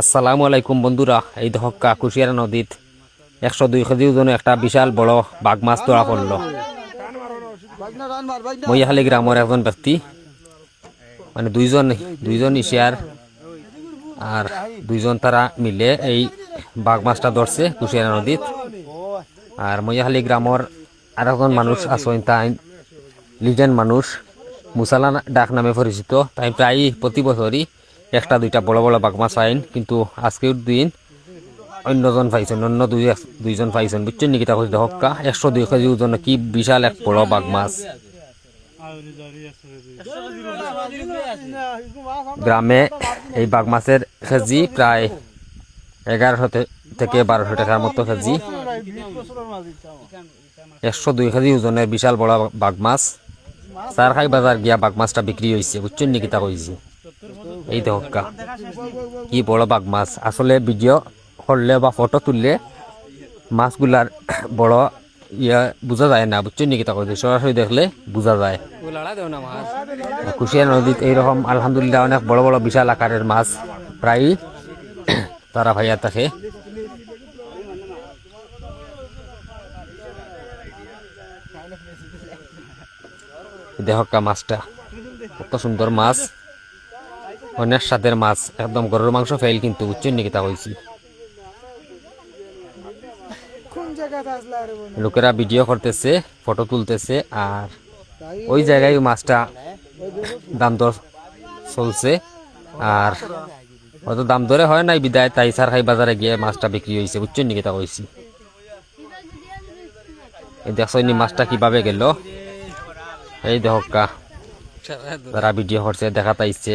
আসসালামু আলাইকুম বন্ধুরা, এই দহকা কুশিয়ারা নদীত। একশো দুই কেজি ওজনে একটা বিশাল বড় বাঘ মাছ ধরা পড়ল। মহিয়াখালী গ্রামের একজন ব্যক্তি মানে দুইজন দুইজন ইশিয়ার আর দুইজন তারা মিলে এই বাঘ মাছটা ধরছে কুশিয়ারা নদীত। আর মহিয়াখালী গ্রামের আর একজন মানুষ আছেন, তাই লিজেন্ড মানুষ মুসালা ডাক নামে পরিচিত। তাই প্রায় প্রতি বছরই একটা, দুইটা বড় বড় বাঘ মাছ পাইন কিন্তু আজকের দিন অন্যজন পাইছেন, অন্য দুই দুইজন পাইছেন, বুঝছেন নাকি তা হচ্ছে হক্কা? একশো দুই কেজি ওজন, কি বিশাল এক বড় বাঘ মাছ গ্রামে এই বাঘ মাছের কেজি প্রায় এগারোশো থেকে বারোশো টাকার মতো কেজি। একশো দুই কেজি ওজনের বিশাল বড় বাঘ মাছ সারখাই বাজার গিয়া বাঘ মাছটা বিক্রি হয়েছে বুঝছেন নাকি তা কইছি এই দেখা কি বড় বাঘ মাছ। আসলে ভিডিও করলে বা ফটো তুললে মাছগুলার বড় ইয়া বোঝা যায় না বুঝছেন নাকি তা কইছি সরাসরি দেখলে বোঝা যায়। কুশিয়া নদীত এইরকম আলহামদুলিল্লাহ অনেক বড় বড় বিশাল আকারের মাছ প্রায় তারা ভাইয়া থাকে। দেহকা মাছটা কত সুন্দর মাছ। অনেক স্বাদের মাছ। একদম গরুর মাংস ফেল কিন্তু উচ্চ নিকিতা হয়েছি লোকেরা ভিডিও করতেছে ফটো তুলতেছে আর ওই জায়গায় মাছটা দাম দর চলছে। আর হয়তো দাম দরে হয় নাই বিদায় তাই সার খাই বাজারে গিয়ে মাছটা বিক্রি হয়েছে উচ্চ নাকি তা কইছি এই দেখছ নি মাছটা কীভাবে গেল? এই দেখকা তারা ভিডিও করছে দেখা তাইছে